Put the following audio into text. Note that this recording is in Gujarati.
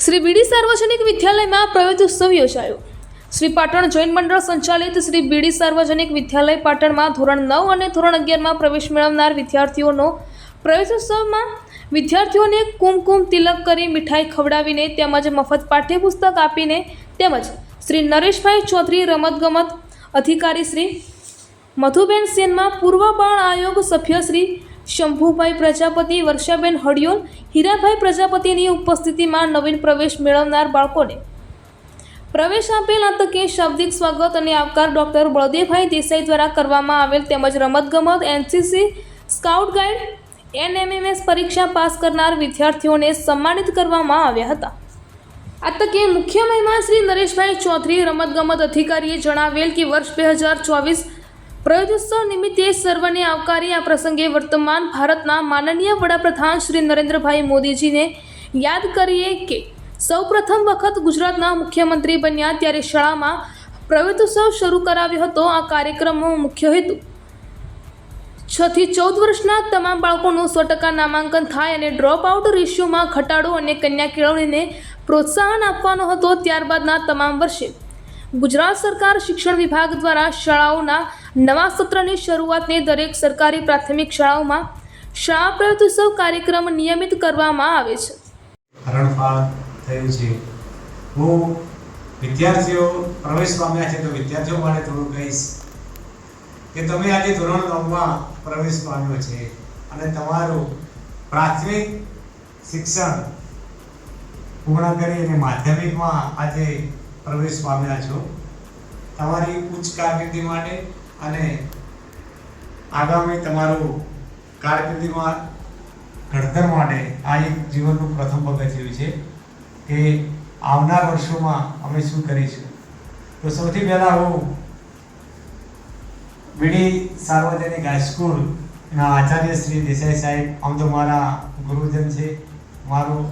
શ્રી બીડી સાર્વજનિક વિદ્યાલયમાં પ્રવેશોત્સવ યોજાયો. શ્રી પાટણ જૈન મંડળ સંચાલિત શ્રી બીડી સાર્વજનિક વિદ્યાલય પાટણમાં ધોરણ નવ અને ધોરણ અગિયારમાં પ્રવેશ મેળવનાર વિદ્યાર્થીઓનો પ્રવેશોત્સવમાં વિદ્યાર્થીઓને કુમકુમ તિલક કરી મીઠાઈ ખવડાવીને તેમજ મફત પાઠ્યપુસ્તક આપીને તેમજ શ્રી નરેશભાઈ ચૌધરી રમતગમત અધિકારી શ્રી મધુબેન સેનમાં પૂર્વ બાળ આયોગ સભ્ય શ્રી શંભુભાઈ પ્રજાપતિ, વર્ષાબેન હડિયોલ હીરાભાઈ પ્રજાપતિની ઉપસ્થિતિમાં નવીન પ્રવેશ મેળવનાર બાળકોને પ્રવેશ આપેલ આ તકે શાબ્દિક સ્વાગત અને આવકાર ડૉક્ટર બળદેવભાઈ દેસાઈ દ્વારા કરવામાં આવેલ તેમજ રમતગમત એનસીસી સ્કાઉટ ગાઈડ એનએમએમએસ પરીક્ષા પાસ કરનાર વિદ્યાર્થીઓને સન્માનિત કરવામાં આવ્યા હતા. આ તકે મુખ્ય મહેમાન શ્રી નરેશભાઈ ચૌધરી રમતગમત અધિકારીએ જણાવેલ કે વર્ષ બે હજાર ચોવીસ પ્રયોજોત્સવ નિમિત્તે સર્વને આવકારી આ પ્રસંગે વર્તમાન ભારતના માનનીય વડાપ્રધાન શ્રી નરેન્દ્રભાઈ મોદીજીને યાદ કરીએ કે સૌપ્રથમ વખત ગુજરાતના મુખ્યમંત્રી બન્યા ત્યારે શાળામાં પ્રયોજોત્સવ શરૂ કરાવ્યો હતો. આ કાર્યક્રમનો મુખ્ય હેતુ છ થી ચૌદ વર્ષના તમામ બાળકોનું સો ટકા નામાંકન થાય અને ડ્રોપ આઉટ રેશિયોમાં ઘટાડો અને કન્યા કેળવણીને પ્રોત્સાહન આપવાનો હતો. ત્યારબાદના તમામ વર્ષે ગુજરાત સરકાર શિક્ષણ વિભાગ દ્વારા શાળાઓના નવા સત્રની શરૂઆતને દરેક સરકારી પ્રાથમિક શાળાઓમાં શાળા પ્રયોગોત્સવ કાર્યક્રમ નિયમિત કરવામાં આવે છે. હું વિદ્યાર્થીઓ પ્રવેશ પામ્યા છે તો વિદ્યાર્થીઓ માટે થોડું કહીશ કે તમે આજે ધોરણ નવમાં પ્રવેશ પામ્યો છે અને તમારું પ્રાથમિક શિક્ષણ પૂર્ણ કરી અને માધ્યમિકમાં આજે પ્રવેશ પામ્યા છો. તમારી ઉચ્ચ કારકિર્દી માટે અને આગામી તમારું કારકિર્દીમાં ઘડતર માટે આ એક જીવનનું પ્રથમ પગથિયું છે કે આવનાર વર્ષોમાં અમે શું કરીશું. તો સૌથી પહેલાં હું બીડી સાર્વજનિક હાઈસ્કૂલના આચાર્ય શ્રી દેસાઈ સાહેબ, આમ તો મારા ગુરુજન છે, મારું